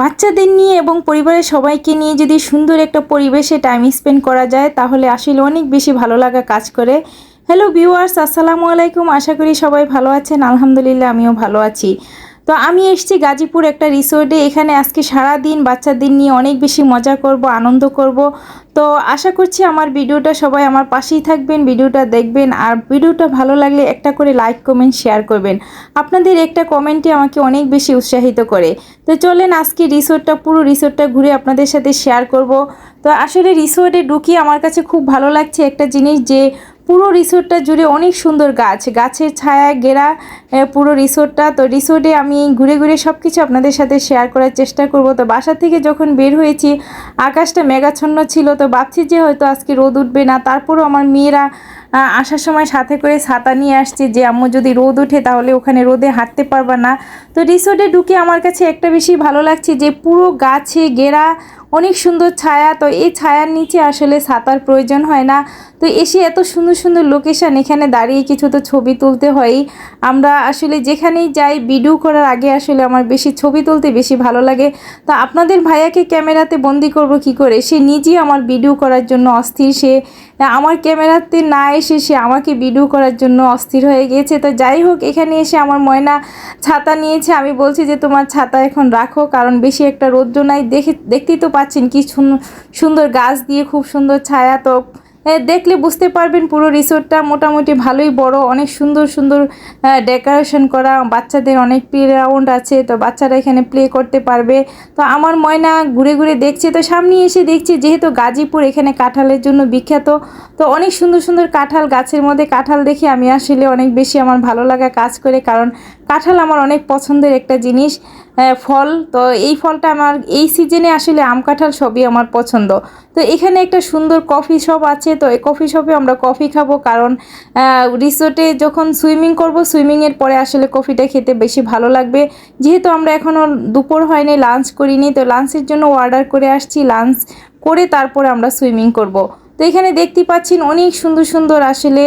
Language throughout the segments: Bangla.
বাচ্চাদের নিয়ে এবং পরিবারের সবাইকে নিয়ে যদি সুন্দর একটা পরিবেশে টাইম স্পেন্ড করা যায়, তাহলে আসলে অনেক বেশি ভালো লাগা কাজ করে। হ্যালো ভিউয়ার্স আসসালামু আলাইকুম। আশা করি সবাই ভালো আছেন। আলহামদুলিল্লাহ, আমিও ভালো আছি। তো আমি এসেছি গাজীপুর একটা রিসোর্টে। এখানে আজকে সারা দিন বাচ্চাদের নিয়ে অনেক বেশি মজা করব, আনন্দ করব। তো আশা করছি আমার ভিডিওটা সবাই আমার পাশেই থাকবেন, ভিডিওটা দেখবেন। আর ভিডিওটা ভালো লাগলে একটা করে লাইক কমেন্ট শেয়ার করবেন। আপনাদের একটা কমেন্টে আমাকে অনেক বেশি উৎসাহিত করে। তো চলেন আজকে রিসোর্টটা, পুরো রিসোর্টটা ঘুরে আপনাদের সাথে শেয়ার করব। তো আসলে রিসোর্টে ঢুকি আমার কাছে খুব ভালো লাগছে একটা জিনিস যে পুরো রিসোর্টটা জুড়ে অনেক সুন্দর গাছ। গাছের ছায়া, গেরা পুরো রিসোর্টটা। তো রিসোর্টে আমি ঘুরে ঘুরে সব কিছু আপনাদের সাথে শেয়ার করার চেষ্টা করব। তো বাসা থেকে যখন বের হয়েছি, আকাশটা মেঘাচ্ছন্ন ছিল। তো ভাবছি যে হয়তো আজকে রোদ উঠবে না। তারপরও আমার মেয়েরা আসার সময় সাথে করে ছাতা নিয়ে আসছে যে, আম্মু, যদি রোদ ওঠে তাহলে ওখানে রোদে হাঁটতে পারবা না। তো রিসোর্টে ঢুকে আমার কাছে একটা বেশি ভালো লাগছে যে, পুরো গাছে ঘেরা অনেক সুন্দর ছায়া। তো এই ছায়ার নিচে আসলে ছাতার প্রয়োজন হয় না। তো এসে এত সুন্দর সুন্দর লোকেশন এখানে দাঁড়িয়ে কিছু তো ছবি তুলতে হয়ই আমরা আসলে যেখানেই যাই, ভিডিও করার আগে আসলে আমার বেশি ছবি তুলতে বেশি ভালো লাগে। তো আপনাদের ভাইয়াকে ক্যামেরাতে বন্দি করব কি করে? সে নিজেই আমার ভিডিও করার জন্য অস্থির। সে আমার ক্যামেরাতে না এসে সে আমাকে ভিডিও করার জন্য অস্থির হয়ে গিয়েছে। তো যাই হোক, এখানে এসে আমার ময়না ছাতা নিয়েছে। আমি বলছি যে, তোমার ছাতা এখন রাখো, কারণ বেশি একটা রোদ্র নাই। দেখে, দেখতেই তো পাচ্ছেন কি সুন- সুন্দর গাছ দিয়ে খুব সুন্দর ছায়া। তো দেখলে বুঝতে পারবেন পুরো রিসোর্টটা মোটামুটি ভালোই বড়, অনেক সুন্দর সুন্দর ডেকোরেশন করা, বাচ্চাদের অনেক প্লে গ্রাউন্ড আছে, তো বাচ্চারা এখানে প্লে করতে পারবে। তো আমার ময়না ঘুরে ঘুরে দেখছে, তো সামনে এসে দেখছি যেহেতু গাজীপুর এখানে কাঁঠালের জন্য বিখ্যাত, তো অনেক সুন্দর সুন্দর কাঁঠাল গাছের মধ্যে কাঁঠাল দেখে আমি আসলে অনেক বেশি আমার ভালো লাগা কাজ করে, কারণ কাঁঠাল আমার অনেক পছন্দের একটা জিনিস ফল। তো এই ফলটা আমার, এই সিজনে আসলে আম কাঁঠাল সবই আমার পছন্দ। তো এখানে একটা সুন্দর কফি শপ আছে। তো এই কফি শপে আমরা কফি খাব কারণ রিসোর্টে যখন সুইমিং করব সুইমিংয়ের পরে আসলে কফিটা খেতে বেশি ভালো লাগবে। যেহেতু আমরা এখনও দুপুর হয়নি লাঞ্চ করিনি, তো লাঞ্চের জন্য অর্ডার করে আসছি। লাঞ্চ করে তারপরে আমরা সুইমিং করব। তো এখানে দেখতে পাচ্ছেন অনেক সুন্দর সুন্দর আসলে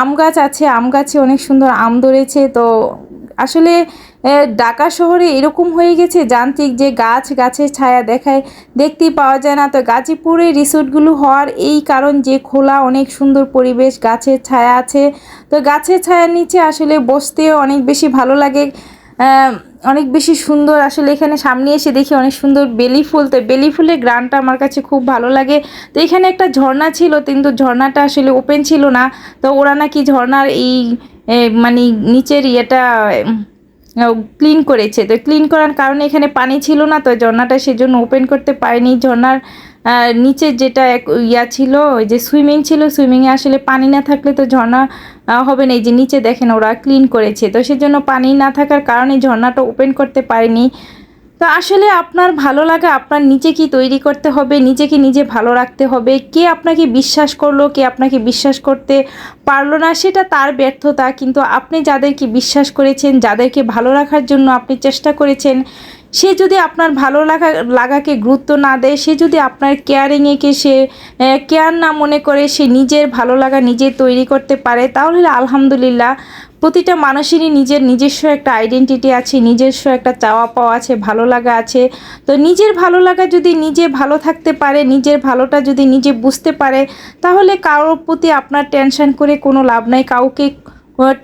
আম গাছ আছে। আম গাছে অনেক সুন্দর আম ধরেছে। তো আসলে ঢাকা শহরে এরকম হয়ে গেছে, যান্ত্রিক যে গাছ গাছের ছায়া দেখায়, দেখতেই পাওয়া যায় না। তো গাজীপুরে রিসোর্টগুলো হওয়ার এই কারণ যে খোলা, অনেক সুন্দর পরিবেশ, গাছের ছায়া আছে। তো গাছের ছায়ার নিচে আসলে বসতেও অনেক বেশি ভালো লাগে। অনেক বেশি সুন্দর। আসলে এখানে সামনে এসে দেখি অনেক সুন্দর বেলি ফুল। তো বেলি ফুলের গ্রানটা আমার কাছে খুব ভালো লাগে। তো এখানে একটা ঝর্ণা ছিল, কিন্তু ঝর্ণাটা আসলে ওপেন ছিল না। তো ওরা নাকি ঝর্ণার এই মানে নিচের ইয়েটা ক্লিন করেছে। তো ক্লিন করার কারণে এখানে পানি ছিল না, তো ঝর্ণাটা সেজন্য ওপেন করতে পারেনি। ঝর্ণার নিচে যেটা এক ইয়া ছিল, ওই যে সুইমিং ছিল সুইমিংয়ে আসলে পানি না থাকলে তো ঝর্ণা হবে না। এই যে নিচে দেখেন ওরা ক্লিন করেছে। তো সেজন্য পানি না থাকার কারণে ঝর্ণাটা ওপেন করতে পারেনি। তো আসলে আপনার ভালো লাগা, আপনার নিজে কি তৈরি করতে হবে নিজেকে নিজে ভালো রাখতে হবে, কে আপনাকে বিশ্বাস করল, কে আপনাকে বিশ্বাস করতে পারল না, সেটা তার ব্যর্থতা। কিন্তু আপনি যাদেরকে বিশ্বাস করেছেন, যাদেরকে ভালো রাখার জন্য আপনি চেষ্টা করেছেন সে যদি আপনার ভালো লাগা, লাগাকে গুরুত্ব না দেয়, সে যদি আপনার কেয়ারিংয়েকে সে কেয়ার না মনে করে, সে নিজের ভালো লাগা নিজে তৈরি করতে পারে, তাহলে আলহামদুলিল্লাহ প্রতিটা মানুষেরই নিজের নিজস্ব একটা আইডেন্টিটি আছে, নিজস্ব একটা চাওয়া পাওয়া আছে, ভালো লাগা আছে। তো নিজের ভালো লাগা যদি নিজে ভালো থাকতে পারে, নিজের ভালোটা যদি নিজে বুঝতে পারে, তাহলে কারোর প্রতি আপনার টেনশন করে কোনো লাভ নাই, কাউকে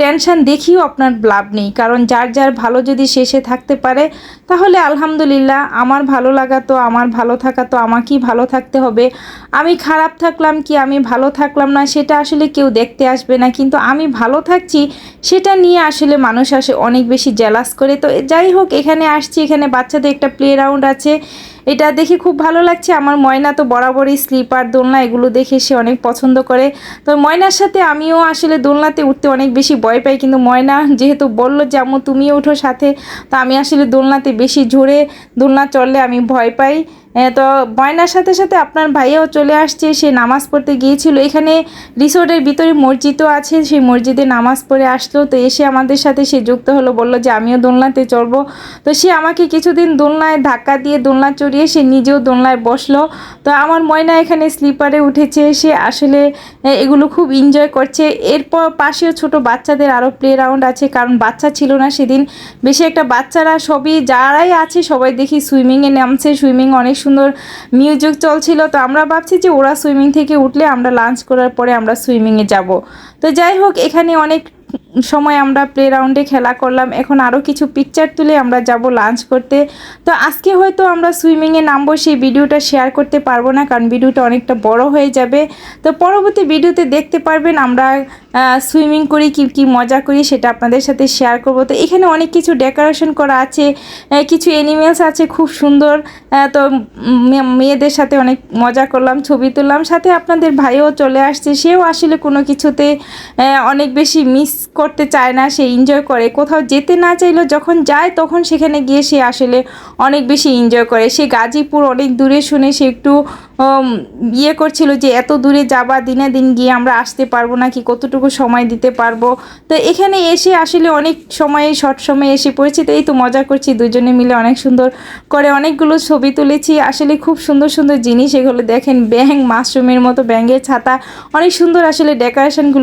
টেনশন দেখিও আপনার লাভ নেই। কারণ যার যার ভালো যদি শেষে থাকতে পারে, তাহলে আলহামদুলিল্লাহ আমার ভালো লাগা তো, আমার ভালো থাকা তো, আমাকেই ভালো থাকতে হবে। আমি খারাপ থাকলাম কি আমি ভালো থাকলাম না, সেটা আসলে কেউ দেখতে আসবে না। কিন্তু আমি ভালো থাকছি, সেটা নিয়ে আসলে মানুষ আসে, অনেক বেশি জেলাস করে। তো যাই হোক, এখানে আসছি, এখানে বাচ্চাদের একটা প্লে রাউন্ড আছে। এটা দেখে খুব ভালো লাগছে। আমার ময়না তো বরাবরই স্লিপার, দোলনা এগুলো দেখে সে অনেক পছন্দ করে। তো ময়নার সাথে আমিও আসলে দোলনাতে উঠতে অনেক বেশি ভয় পাই, কিন্তু ময়না যেহেতু বলল যে, আম্মু, তুমিও উঠো সাথে। তো আমি আসলে দোলনাতে বেশি ঝরে দোলনা চললে আমি ভয় পাই। তো ময়নার সাথে সাথে আপনার ভাইয়াও চলে আসছে, সে নামাজ পড়তে গিয়েছিল। এখানে রিসোর্টের ভিতরে মসজিদও আছে, সেই মসজিদে নামাজ পড়ে আসলো। তো এসে আমাদের সাথে সে যুক্ত হলো, বলল যে আমিও দোলনাতে চড়বো। তো সে আমাকে কিছুদিন দোলনায় ধাক্কা দিয়ে দোলনা চড়িয়ে সে নিজেও দোলনায় বসল। তো আমার ময়না এখানে স্লিপারে উঠেছে, সে আসলে এগুলো খুব এনজয় করছে। এরপর পাশেও ছোট বাচ্চাদের আরও প্লে রাউন্ড আছে, কারণ বাচ্চা ছিল না সেদিন। বেশি একটা বাচ্চারা সবই, যারাই আছে সবাই দেখি সুইমিংয়ে নামছে সুইমিং অনেক সুন্দর মিউজিক চলছিল। তো আমরা ভাবছি যে ওরা সুইমিং থেকে উঠলে আমরা লাঞ্চ করার পরে আমরা সুইমিংয়ে যাব। তো যাই হোক, এখানে অনেক সময় আমরা প্লে রাউন্ডে খেলা করলাম। এখন আরও কিছু পিকচার তুলে আমরা যাব লাঞ্চ করতে। তো আজকে হয়তো আমরা সুইমিংয়ে নামবো, সেই ভিডিওটা শেয়ার করতে পারব না, কারণ ভিডিওটা অনেকটা বড় হয়ে যাবে। তো পরবর্তী ভিডিওতে দেখতে পারবেন আমরা সুইমিং করি, কি কি মজা করি সেটা আপনাদের সাথে শেয়ার করব। তো এখানে অনেক কিছু ডেকোরেশন করা আছে কিছু অ্যানিমেলস আছে খুব সুন্দর। তো মেয়েদের সাথে অনেক মজা করলাম, ছবি তুললাম। সাথে আপনাদের ভাইও চলে আসছে, সেও আসলে কোনো কিছুতে অনেক বেশি মিস করতে চায় না, সে এনজয় করে। কোথাও যেতে না চাইলেও যখন যায়, তখন সেখানে গিয়ে সে আসলে অনেক বেশি এনজয় করে। সে গাজীপুর অনেক দূরে শুনে সে একটু ইয়ে করছিল যে, এত দূরে যাবা, দিনে দিন গিয়ে আমরা আসতে পারব না কি কতটুকু সময় দিতে পারব? তো এখানে এসে আসলে অনেক সময়ে শর্ট সময়ে এসে পড়েছি। তো এই তো মজা করছি, দুজনে মিলে অনেক সুন্দর করে অনেকগুলো ছবি তুলেছি। আসলে খুব সুন্দর সুন্দর জিনিস এগুলো দেখেন। ব্যাং মাশরুমের মতো ব্যাঙের ছাতা। অনেক সুন্দর আসলে ডেকোরেশনগুলো।